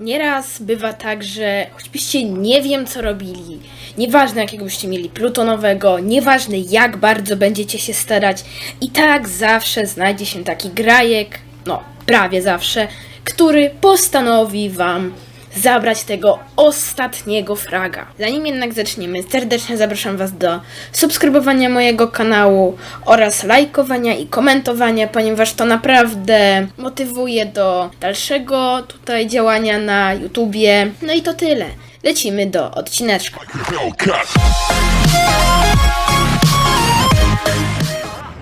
Nieraz bywa tak, że choćbyście nie wiem co robili, nieważne jakiego byście mieli plutonowego, nieważne jak bardzo będziecie się starać, i tak zawsze znajdzie się taki grajek, no prawie zawsze, który postanowi wam zabrać tego ostatniego fraga. Zanim jednak zaczniemy, serdecznie zapraszam Was do subskrybowania mojego kanału oraz lajkowania i komentowania, ponieważ to naprawdę motywuje do dalszego tutaj działania na YouTubie. No i to tyle. Lecimy do odcineczka.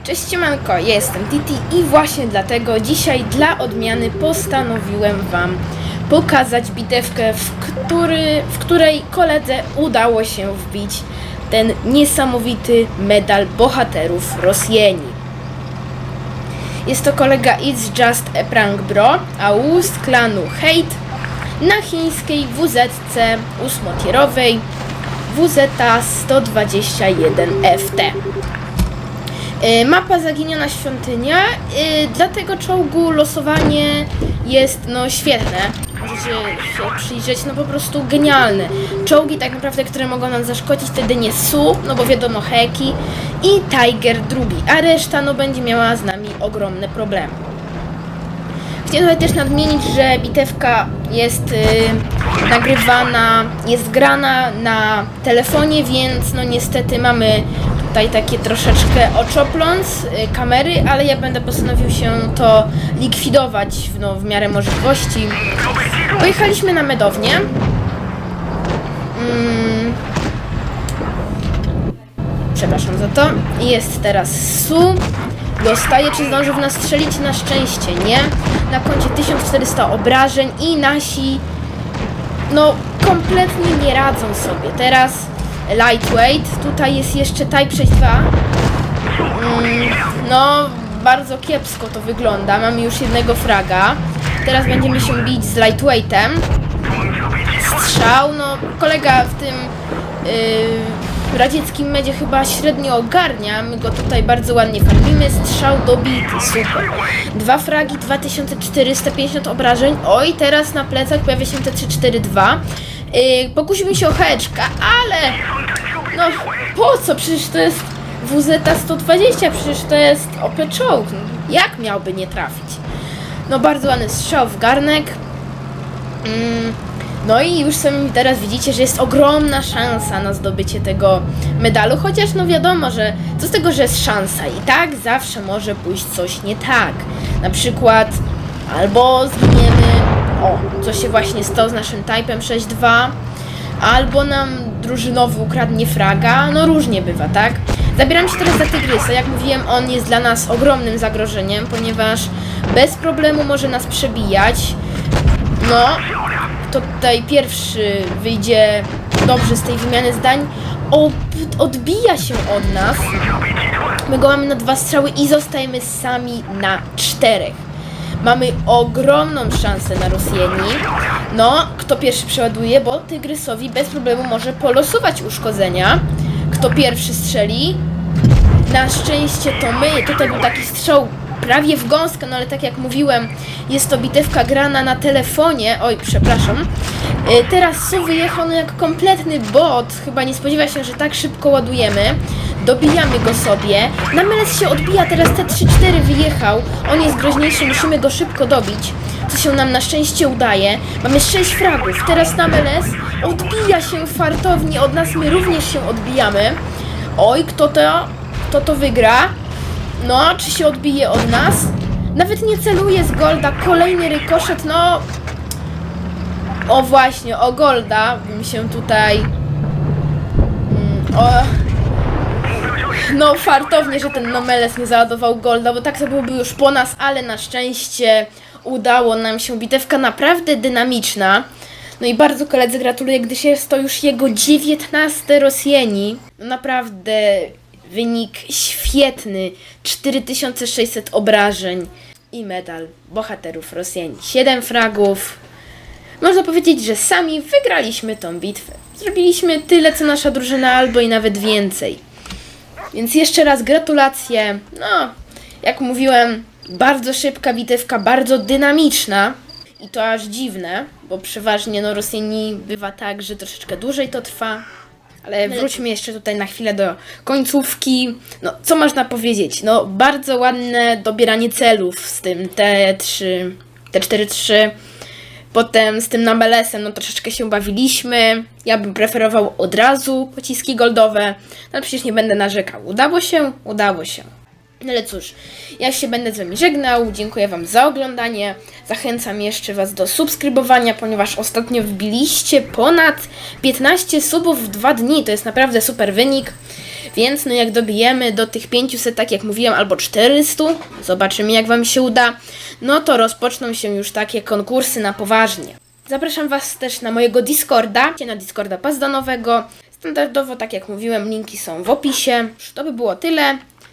Cześć siemanko, ja jestem Titi i właśnie dlatego dzisiaj dla odmiany postanowiłem Wam pokazać bitewkę, w, który, w której koledze udało się wbić ten niesamowity medal bohaterów Rosjeni. Jest to kolega It's Just a Prank Bro, AU z klanu Hate na chińskiej WZC 8-tierowej WZ 121 FT. Y, Mapa Zaginiona Świątynia. y, Dla tego czołgu losowanie jest no świetne. Możecie się przyjrzeć, no po prostu genialne. Czołgi tak naprawdę, które mogą nam zaszkodzić, to jedynie Su, no bo wiadomo Heki i Tiger drugi, a reszta no będzie miała z nami ogromne problemy. Chciałem też nadmienić, że bitewka jest y, nagrywana, jest grana na telefonie, więc no niestety mamy tutaj takie troszeczkę oczopląc y, kamery, ale ja będę postanowił się to likwidować no, w miarę możliwości. Pojechaliśmy na medownię. Mm. Przepraszam za to. Jest teraz Su. Dostaje, czy zdążył w nas strzelić? Na szczęście nie. Na koncie 1400 obrażeń i nasi no kompletnie nie radzą sobie. Teraz lightweight, tutaj jest jeszcze Type 62. Mm, no bardzo kiepsko to wygląda. Mamy już jednego fraga. Teraz będziemy się bić z lightweightem. Strzał, no kolega w tym yy, radzieckim medzie chyba średnio ogarnia. My go tutaj bardzo ładnie farmimy. Strzał dobity, super. Dwa fragi, 2450 obrażeń. Oj, teraz na plecach pojawia się te 342. Yy, pokusimy się o heczka, ale no po co? Przecież to jest WZ 120, przecież to jest OP. Jak miałby nie trafić? No bardzo ładny strzał w garnek. Mm, no i już sami teraz widzicie, że jest ogromna szansa na zdobycie tego medalu, chociaż no wiadomo, że co z tego, że jest szansa i tak zawsze może pójść coś nie tak. Na przykład albo zginiemy, o, co się właśnie stało z naszym typem 6-2, albo nam drużynowy ukradnie fraga, no różnie bywa, tak? Zabieram się teraz za Tygrysa, jak mówiłem, on jest dla nas ogromnym zagrożeniem, ponieważ bez problemu może nas przebijać. No, kto tutaj pierwszy wyjdzie dobrze z tej wymiany zdań, ob, odbija się od nas. My go mamy na dwa strzały i zostajemy sami na czterech. Mamy ogromną szansę na Rosjeni. No, kto pierwszy przeładuje, bo Tygrysowi bez problemu może polosować uszkodzenia. Kto pierwszy strzeli? Na szczęście to my. Tutaj był taki strzał prawie w gąskę, no ale tak jak mówiłem, jest to bitewka grana na telefonie. Oj, przepraszam. Y, Teraz Su wyjechał no jak kompletny bot. Chyba nie spodziewa się, że tak szybko ładujemy. Dobijamy go sobie. Nameles się odbija, teraz T3-4 wyjechał. On jest groźniejszy, musimy go szybko dobić. Co się nam na szczęście udaje. Mamy 6 fragów. Teraz Nameles odbija się fartownie od nas, my również się odbijamy. Oj, kto to, kto to wygra? No, czy się odbije od nas? Nawet nie celuje z Golda. Kolejny rykoszet, no... O właśnie, o Golda bym się tutaj... Mm, o... No, fartownie, że ten Nomeles nie załadował Golda, bo tak to byłoby już po nas, ale na szczęście udało nam się. Bitewka naprawdę dynamiczna. No i bardzo koledzy gratuluję, gdyż jest to już jego 19 Rosjeni. No naprawdę wynik świetny. 4600 obrażeń i medal bohaterów Rosjeni. 7 fragów. Można powiedzieć, że sami wygraliśmy tą bitwę. Zrobiliśmy tyle, co nasza drużyna, albo i nawet więcej. Więc jeszcze raz gratulacje. No, jak mówiłem, bardzo szybka bitewka, bardzo dynamiczna. I to aż dziwne, bo przeważnie no Rosjani bywa tak, że troszeczkę dłużej to trwa. Ale wróćmy jeszcze tutaj na chwilę do końcówki. No, co można powiedzieć? No, bardzo ładne dobieranie celów z tym T3, T4-3. Potem z tym Nabelesem, no troszeczkę się bawiliśmy. Ja bym preferował od razu pociski goldowe, no, ale przecież nie będę narzekał. Udało się? Udało się. No ale cóż, ja się będę z Wami żegnał. Dziękuję Wam za oglądanie. Zachęcam jeszcze Was do subskrybowania, ponieważ ostatnio wbiliście ponad 15 subów w dwa dni. To jest naprawdę super wynik. Więc no jak dobijemy do tych 500, tak jak mówiłem, albo 400, zobaczymy jak Wam się uda, no to rozpoczną się już takie konkursy na poważnie. Zapraszam Was też na mojego Discorda, na Discorda pazdanowego. Standardowo, tak jak mówiłem, linki są w opisie. To by było tyle.